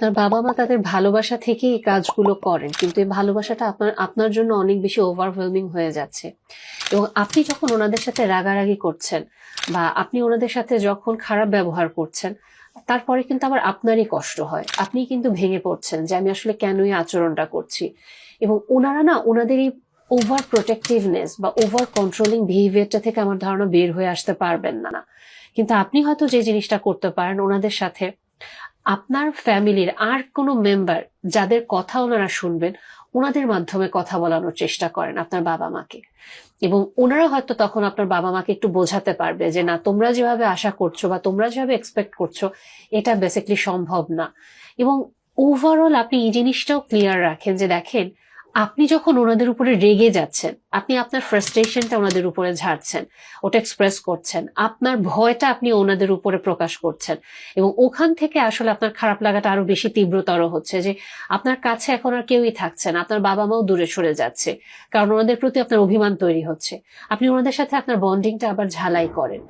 আপনার বাবা মা তাদের ভালোবাসা থেকে এই কাজগুলো করেন, কিন্তু এই ভালোবাসাটা আপনার আপনার জন্য অনেক বেশি ওভারওয়েলমিং হয়ে যাচ্ছে। এবং আপনি যখন ওনাদের সাথে রাগারাগি করছেন বা আপনি ওনাদের সাথে যখন খারাপ ব্যবহার করছেন, তারপরে কিন্তু আবার আপনারই কষ্ট হয়। আপনি কিন্তু ভেঙে পড়ছেন যে আমি আসলে কেন এই আচরণটা করছি। এবং ওনারা না ওনাদের এই ওভার প্রোটেক্টিভনেস বা ওভার কন্ট্রোলিং বিহেভিয়ারটা থেকে আমার ধারণা বের হয়ে আসতে পারবেন না। কিন্তু আপনি হয়তো যে জিনিসটা করতে পারেন ওনাদের সাথে আপনার ফ্যামিলির আর কোনো মেম্বার যাদের কথা ওনারা শুনবেন, ওনাদের মাধ্যমে কথা বলানোর চেষ্টা করেন আপনার বাবা মাকে। এবং ওনারা হয়তো তখন আপনার বাবা মাকে একটু বোঝাতে পারবে যে, না, তোমরা যেভাবে আশা করছ বা তোমরা যেভাবে এক্সপেক্ট করছ, এটা বেসিকলি সম্ভব না। এবং ওভারঅল আপনি এই জিনিসটাও ক্লিয়ার রাখেন যে, দেখেন আপনি যখন ওনাদের উপরে রেগে যাচ্ছেন, আপনি আপনার ফ্রাস্ট্রেশনটা ওনাদের উপরে ঝাড়ছেন, ওটা এক্সপ্রেস করছেন, আপনার ভয়টা আপনি ওনাদের উপরে প্রকাশ করছেন এবং ওখান থেকে আসলে আপনার খারাপ লাগাটা আরও বেশি তীব্রতর হচ্ছে যে আপনার কাছে এখন আর কেউই থাকছে না, আপনার বাবা মাও দূরে সরে যাচ্ছে, কারণ ওনাদের প্রতি আপনার অভিমান তৈরি হচ্ছে। আপনি ওনাদের সাথে আপনার বন্ডিংটা আবার ঝালাই করেন।